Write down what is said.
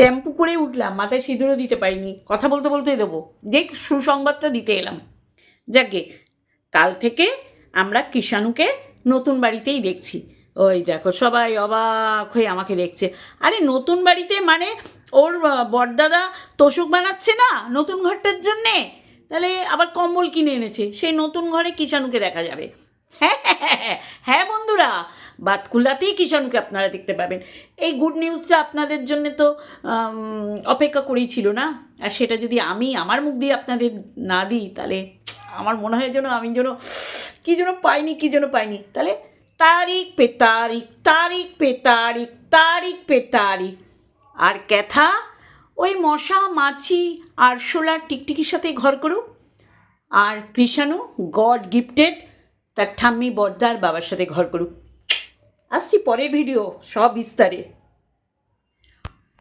Shampoo করে উঠলাম মাথায় সিঁদুরও দিতে পারিনি। কথা বলতে বলতেই দেবো। যে সুসংবাদটা দিতে এলাম। যাকে কাল থেকে আমরা কিষাণুকে নতুন বাড়িতেই দেখছি। ওই দেখো সবাই অবাক হয়ে আমাকে দেখছে। আরে নতুন বাড়িতে মানে ওর বরদাদা তোষক বানাচ্ছে না নতুন ঘরটার জন্যে? তাহলে আবার কম্বল কিনে এনেছে সেই নতুন ঘরে কিষাণুকে দেখা যাবে। হ্যাঁ হ্যাঁ, হ্যাঁ, হ্যাঁ বাতকুল্লাতেই কিষাণুকে আপনারা দেখতে পাবেন। এই গুড নিউজটা আপনাদের জন্য তো অপেক্ষা করেই ছিল না। আর সেটা যদি আমি আমার মুখ দিয়ে আপনাদের না দিই, তাহলে আমার মনে হয় যেন আমি যেন কী যেন পাইনি, কী যেন পাইনি। তাহলে তারিখ পে তারিখ তারিখ পে তারিখ তারিখ পে তারিখ। আর ক্যাথা, ওই মশা, মাছি আরশোলার টিকটিকির সাথে ঘর করুক আর কৃষাণু, গড গিফটেড, তার ঠাম্মি বর্দার বাবার সাথে ঘর করুক আসছি পরের ভিডিও সব বিস্তারে।